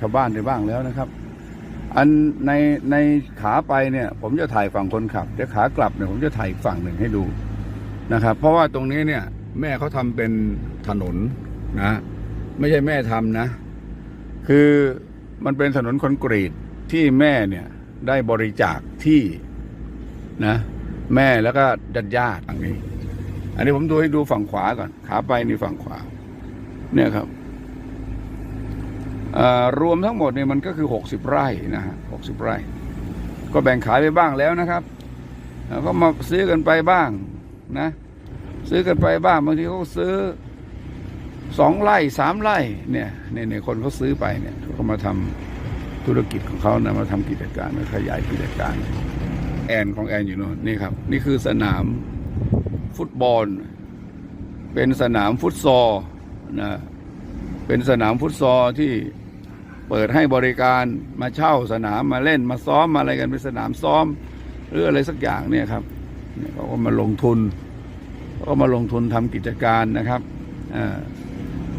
ชาวบ้านได้บ้างแล้วนะครับ อันในในขาไปเนี่ย ผมจะถ่ายฝั่งคนขับเดี๋ยวขากลับเนี่ยผมจะถ่ายอีกฝั่งหนึ่งให้ดูนะครับ เพราะว่าตรงนี้เนี่ย แม่เขาทำเป็นถนนนะ ไม่ใช่แม่ทำนะ คือมันเป็นถนนคอนกรีตที่แม่เนี่ยได้บริจาคที่นะ แม่แล้วก็ญาติญาติๆอันนี้ อันนี้ผมดูให้ดูฝั่งขวาก่อน ขาไปนี่ฝั่งขวา เนี่ยครับ รวมทั้งหมดเนี่ยมันก็คือหกสิบไร่นะฮะหกสิบไร่ ก็แบ่งขายไปบ้างแล้วนะครับก็มาซื้อกันไปบ้างนะ ซื้อกันไปบ้างบางทีเขาซื้อสองไร่สามไร่เนี่ยเนี่ยคนเขาซื้อไปเนี่ยเขามาทำธุรกิจของเขานะมาทำกิจการมาขยายกิจการ แอนของแอนอยู่โน่นนี่ครับ นี่คือสนามฟุตบอล เป็นสนามฟุตซอลนะเป็นสนามฟุตซอลที่ เปิดให้บริการมาเช่าสนามมาเล่นมาซ้อมมาอะไรกันเป็นสนามซ้อม หรืออะไรสักอย่างเนี่ยครับเนี่ยเขาก็มาลงทุนเขาก็มาลงทุนทำกิจการนะครับอ่า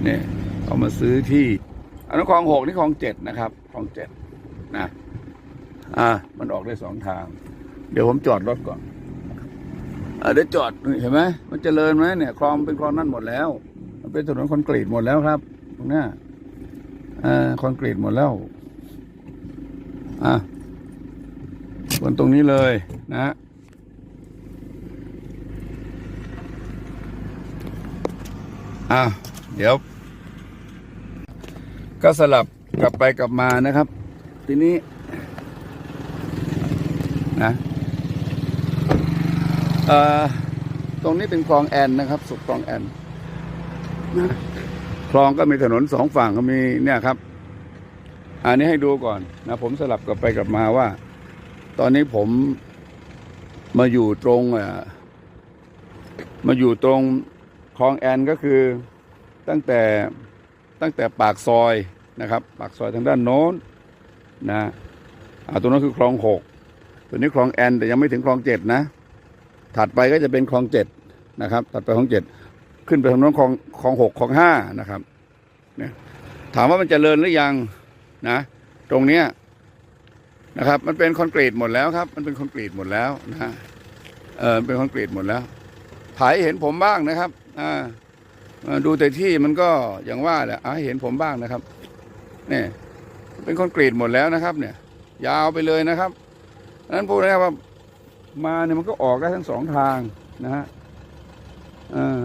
เนี่ยเขามาซื้อที่อันนั้นคลองหกนี่คลองเจ็ดนะครับคลองเจ็ดนะอ่ามันออกได้สองทาง เดี๋ยวผมจอดรถก่อนอ่าเดี๋ยวจอดเห็นไหมมันเจริญไหมเนี่ยคลองเป็นคลองนั่นหมดแล้ว มันเป็นถนนคอนกรีตหมดแล้วครับตรงนี้ อคอนกรีตหมดแล้ว อะบนตรงนี้เลยนะฮะอะ เดี๋ยว ก็สลับกลับไปกลับมานะครับ ทีนี้ นะเอ่อตรงนี้เป็นคลองแอนนะครับ สุดคลองแอนนะ คลองก็มีถนนสองฝั่งก็มีเนี่ยครับ อันนี้ให้ดูก่อนนะผมสลับกลับไปกลับมาว่า ตอนนี้ผมมาอยู่ตรงอ่อมาอยู่ตรงคลองแอนก็คือตั้งแต่ตั้งแต่ปากซอยนะครับ ปากซอยทางด้านโน้นนะอ่าตรงนั้นคือคลองหกตัวนี้คลองแอนแต่ยังไม่ถึงคลองเจ็ดนะ ถัดไปก็จะเป็นคลองเจ็ดนะครับ ถัดไปคลองเจ็ด ขึ้นไปทางโน้นคลองคลองหกคลองห้านะครับเนี่ยถามว่ามันจเจริญหรือยังนะ ตรงเนี้ยนะครับ มันเป็นคอนกรีตหมดแล้วครับ มันเป็นคอนกรีตหมดแล้วนะฮะเออเป็นคอนกรีตหมดแล้วถ่ายเห็นผมบ้างนะครับอ่าดูแต่ที่มันก็อย่างว่าแหละเอาให้เห็นผมบ้างนะครับเนี่ยเป็นคอนกรีตหมดแล้วนะครับ เนี่ย ยาวไปเลยนะครับนั้นพูดนะครับว่ามาเนี่ยมันก็ออกได้ทั้งสองทางนะฮะเออ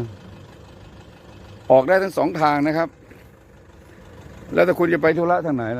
ออกได้ทั้งสองทางนะครับ แล้วแต่คุณจะไปธุระทางไหนล่ะ